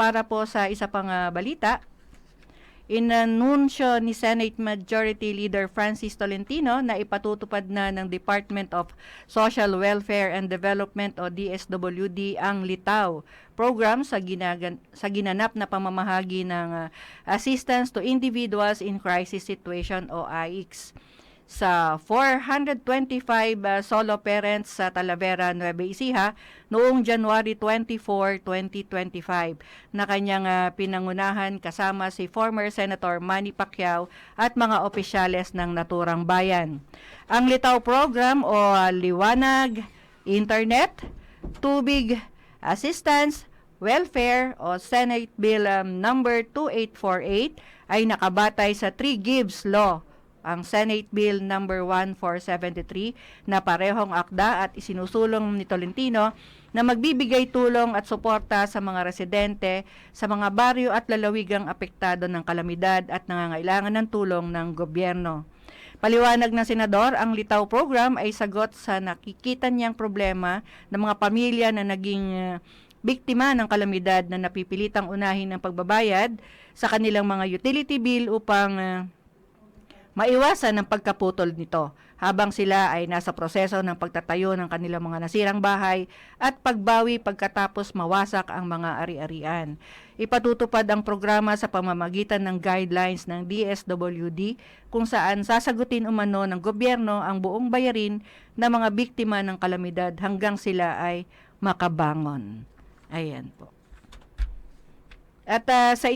para po sa isa pang ah, balita, inanunsyo ni Senate Majority Leader Francis Tolentino na ipatutupad na ng Department of Social Welfare and Development o DSWD ang Litaw program sa, ginagan- sa ginanap na pamamahagi ng ah, Assistance to Individuals in Crisis Situation o AICS sa 425 uh, solo parents sa Talavera, Nueva Ecija noong January 24, 2025 na kanyang uh, pinangunahan kasama si former Senator Manny Pacquiao at mga opisyales ng naturang bayan. Ang Litaw Program o uh, Liwanag, Internet, Tubig, Assistance, Welfare o Senate Bill um, number 2848 ay nakabatay sa 3 Gibbs Law ang Senate Bill number 1473 na parehong akda at isinusulong ni Tolentino na magbibigay tulong at suporta sa mga residente sa mga baryo at lalawigang apektado ng kalamidad at nangangailangan ng tulong ng gobyerno. Paliwanag ng senador, ang Litaw program ay sagot sa nakikita niyang problema ng mga pamilya na naging uh, biktima ng kalamidad na napipilitang unahin ng pagbabayad sa kanilang mga utility bill upang uh, maiwasan ang pagkaputol nito habang sila ay nasa proseso ng pagtatayo ng kanilang mga nasirang bahay at pagbawi pagkatapos mawasak ang mga ari-arian. Ipatutupad ang programa sa pamamagitan ng guidelines ng DSWD kung saan sasagutin umano ng gobyerno ang buong bayarin ng mga biktima ng kalamidad hanggang sila ay makabangon. Ayan po. At ah, sa